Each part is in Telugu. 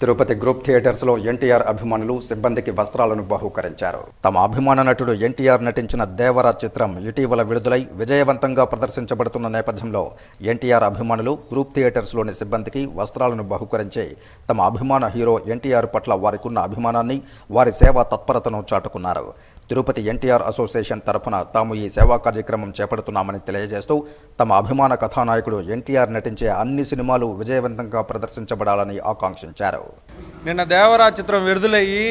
తిరుపతి గ్రూప్ థియేటర్స్లో ఎన్టీఆర్ అభిమానులు సిబ్బందికి వస్త్రాలను బహూకరించారు. తమ అభిమాన నటుడు ఎన్టీఆర్ నటించిన దేవరా చిత్రం ఇటీవల విడుదలై విజయవంతంగా ప్రదర్శించబడుతున్న నేపథ్యంలో ఎన్టీఆర్ అభిమానులు గ్రూప్ థియేటర్స్లోని సిబ్బందికి వస్త్రాలను బహుకరించి తమ అభిమాన హీరో ఎన్టీఆర్ పట్ల వారికున్న అభిమానాన్ని వారి సేవా తత్పరతను చాటుకున్నారు. తిరుపతి ఎన్టీఆర్ అసోసియేషన్ తరఫున తాము ఈ సేవా కార్యక్రమం చేపడుతున్నామని తెలియజేస్తూ తమ అభిమాన కథానాయకుడు ఎన్టీఆర్ నటించే అన్ని సినిమాలు విజయవంతంగా ప్రదర్శించబడాలని ఆకాంక్షించారు. నిన్న దేవరా చిత్రం విడుదలయ్యి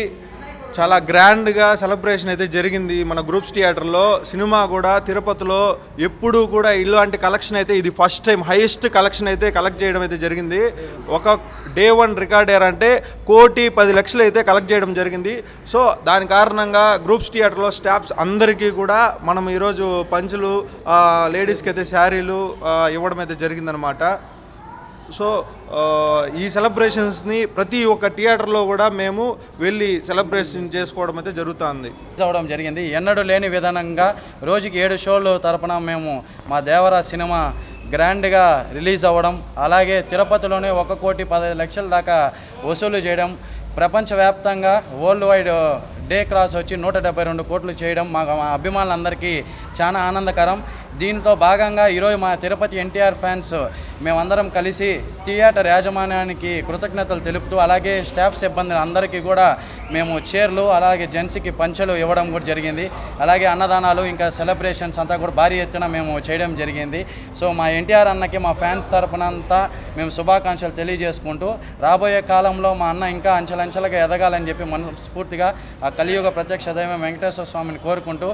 చాలా గ్రాండ్గా సెలబ్రేషన్ అయితే జరిగింది. మన గ్రూప్స్ థియేటర్లో సినిమా కూడా తిరుపతిలో ఎప్పుడూ కూడా ఇలాంటి కలెక్షన్ అయితే ఇది ఫస్ట్ టైం హైయెస్ట్ కలెక్షన్ అయితే కలెక్ట్ చేయడం అయితే జరిగింది. ఒక డే వన్ రికార్డ్ అంటే కోటి పది లక్షలు అయితే కలెక్ట్ చేయడం జరిగింది. సో దాని కారణంగా గ్రూప్స్ థియేటర్లో స్టాఫ్స్ అందరికీ కూడా మనం ఈరోజు పంచులు లేడీస్కి అయితే శారీలు ఇవ్వడం అయితే జరిగిందనమాట. సో ఈ సెలబ్రేషన్స్ని ప్రతి ఒక్క థియేటర్లో కూడా మేము వెళ్ళి సెలబ్రేషన్ చేసుకోవడం అయితే జరుగుతుంది. అవడం జరిగింది. ఎన్నడూ లేని విధానంగా రోజుకి ఏడు షోలు తరపున మేము మా దేవరా సినిమా గ్రాండ్గా రిలీజ్ అవ్వడం అలాగే తిరుపతిలోనే ఒక కోటి పదహైదు లక్షల దాకా వసూలు చేయడం ప్రపంచవ్యాప్తంగా వరల్డ్ వైడ్ డే క్రాస్ వచ్చి నూట డెబ్బై రెండు కోట్లు చేయడం మా అభిమానులందరికీ చాలా ఆనందకరం. దీంతో భాగంగా ఈరోజు మా తిరుపతి ఎన్టీఆర్ ఫ్యాన్స్ మేమందరం కలిసి థియేటర్ యాజమాన్యానికి కృతజ్ఞతలు తెలుపుతూ అలాగే స్టాఫ్ సిబ్బంది అందరికీ కూడా మేము చీరలు అలాగే జెంట్స్కి పంచెలు ఇవ్వడం కూడా జరిగింది. అలాగే అన్నదానాలు ఇంకా సెలబ్రేషన్స్ అంతా కూడా భారీ ఎత్తున మేము చేయడం జరిగింది. సో మా ఎన్టీఆర్ అన్నకి మా ఫ్యాన్స్ తరఫున అంతా మేము శుభాకాంక్షలు తెలియజేసుకుంటూ రాబోయే కాలంలో మా అన్న ఇంకా అంచెలంచెలుగా ఎదగాలని చెప్పి మనస్ఫూర్తిగా ఆ కలియుగ ప్రత్యక్ష దైవం వెంకటేశ్వర స్వామిని కోరుకుంటూ